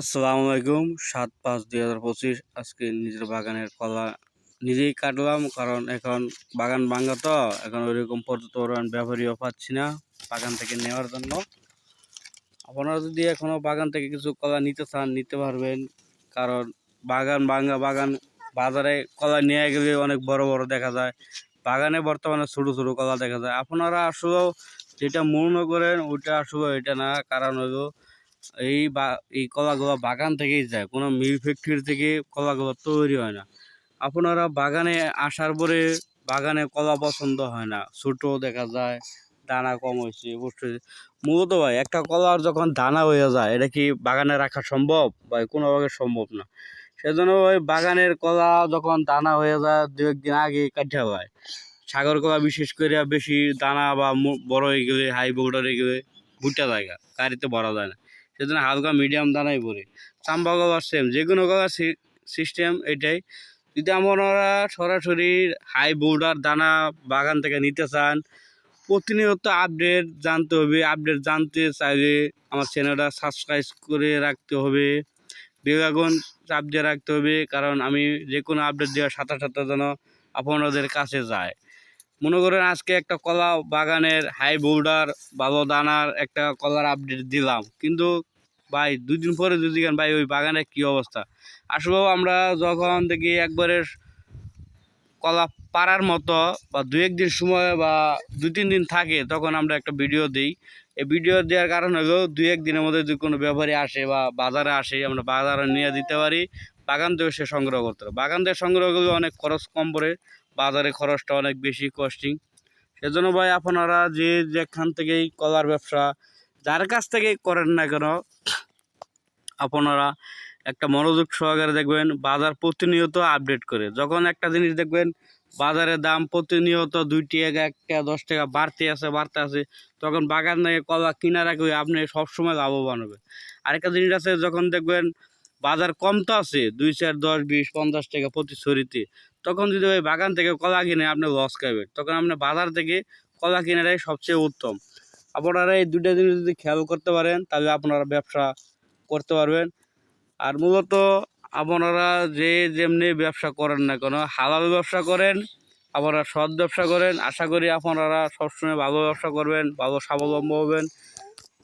আসসালামু আলাইকুম সাত পাঁচ দুই হাজার পঁচিশ। আজকে নিজের বাগানের কলা নিজেই কাটলাম, কারণ এখন বাগান ভাঙ্গা তো, এখন ওইরকম পরিমাণ ব্যবহারীও পাচ্ছি না বাগান থেকে নেওয়ার জন্য। আপনারা যদি এখনও বাগান থেকে কিছু কলা নিতে চান, নিতে পারবেন, কারণ বাগান ভাঙ্গা বাগান বাজারে কলা নিয়ে গেলে অনেক বড় বড় দেখা যায়। বাগানে বর্তমানে ছোট ছোট কলা দেখা যায়। আপনারা আসলেও যেটা মনে করেন, ওইটা আসলে এটা না, কারণ হলো এই বা, এই কলাগুলো বাগান থেকেই যায়, কোনো মিল ফ্যাক্টরি থেকে কলাগুলো তৈরি হয় না। আপনারা বাগানে আসার পরে বাগানে কলা পছন্দ হয় না ছোটো দেখা যায়, দানা কম হয়েছে, বুঝতে মূলত ভাই, একটা কলার যখন দানা হয়ে যায়, এটা কি বাগানে রাখা সম্ভব? বা কোনোভাবে সম্ভব না। সেজন্য ওই বাগানের কলা যখন দানা হয়ে যায় দু একদিন আগে কাটা হয়। সাগর কলা বিশেষ করে বেশি দানা বা বড় হয়ে গেলে হাই বোল্ডার হয়ে গেলে ভুট্টা জায়গা গাড়িতে ভরা যায় না। সেজন্য হালকা মিডিয়াম দানাই পড়ে চাম্বা কলার সেম যে কোনো কলার সিস্টেম এটাই। যদি আপনারা সরাসরি হাই বোল্ডার দানা বাগান থেকে নিতে চান, প্রতিনিয়ত আপডেট জানতে হবে। আপডেট জানতে চাইলে আমার চ্যানেলটা সাবস্ক্রাইব করে রাখতে হবে। বেলাগুন চাপ দিয়ে রাখতে হবে, কারণ আমি যে কোনো আপডেট দেওয়ার সাথে সাথে যেন আপনাদের কাছে যায়। মনে করেন আজকে একটা কলা বাগানের হাই বোল্ডার ভালো দানার একটা কলার আপডেট দিলাম। কিন্তু ভাই দুই দিন পরে যদি ভাই, ওই বাগানের কি অবস্থা? আসলেও আমরা যখন দেখি একবারে কলা পাড়ার মতো বা দু একদিন সময় বা দু তিন দিন থাকে, তখন আমরা একটা ভিডিও দিই। এই ভিডিও দেওয়ার কারণ হলো দু একদিনের মধ্যে যদি কোনো ব্যাপারী আসে বা বাজারে আসে, আমরা বাজারে নিয়ে দিতে পারি। বাগান থেকে সে সংগ্রহ করতে পারে। বাগান থেকে সংগ্রহ করলে অনেক খরচ কম পড়ে, বাজারে খরচটা অনেক বেশি কস্টিং সেজন্য ভাই আপনারা যে যেখান থেকেই কলার ব্যবসা যার কাছ থেকেই করেন না কেন, আপনারা একটা মনোযোগ সহকারে দেখবেন, বাজার প্রতিনিয়ত আপডেট করে। যখন একটা জিনিস দেখবেন বাজারের দাম প্রতিনিয়ত দুই টাকা, এক টাকা, দশ টাকা বাড়তে আছে বাড়তে আছে, তখন বাগান থেকে কলা কিনা রাখবে আপনি সবসময় লাভবান হবে আরেকটা জিনিস আছে, যখন দেখবেন বাজার কম তো আছে, দুই চার, দশ, বিশ, পঞ্চাশ টাকা প্রতি ছড়িতে। তখন যদি ওই বাগান থেকে কলা কিনে আপনি লস খাবেন তখন আপনি বাজার থেকে কলা কেনাটাই সবচেয়ে উত্তম। আপনারা এই দুটো জিনিস যদি খেয়াল করতে পারেন, তাহলে আপনারা ব্যবসা করতে পারবেন। আর মূলত আপনারা যে যেমনি ব্যবসা করেন না কেন, হালাল ব্যবসা করেন, আপনারা সৎ ব্যবসা করেন। আশা করি আপনারা সবসময় ভালো ব্যবসা করবেন, ভালো স্বাবলম্ব হবেন।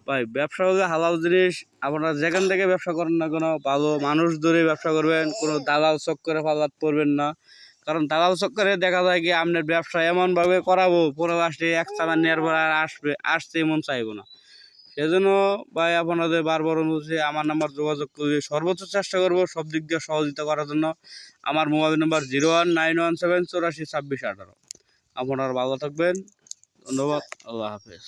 ভাই, ব্যবসা হলে হালাল জিনিস, আপনারা যেখান থেকে ব্যবসা করেন না কোনো, ভালো মানুষ ধরে ব্যবসা করবেন, কোনো দালাল চক্করে পাল্লাত পড়বেন না। কারণ দালাল চক্করে দেখা যায় কি, আপনার ব্যবসা এমনভাবে করাবো পরে লাস্টে এক চালান নেওয়ার পর আর আসবে, আসতে এমন চাইব না। সেজন্য ভাই, আপনাদের বারবার অনুরোধ আমার নাম্বার যোগাযোগ করবে সর্বোচ্চ চেষ্টা করব সব দিক দিয়ে সহযোগিতা করার জন্য। আমার mobile number zero one nine one seven চৌরাশি ছাব্বিশ আঠারো। আপনারা ভালো থাকবেন। ধন্যবাদ। আল্লাহ হাফেজ।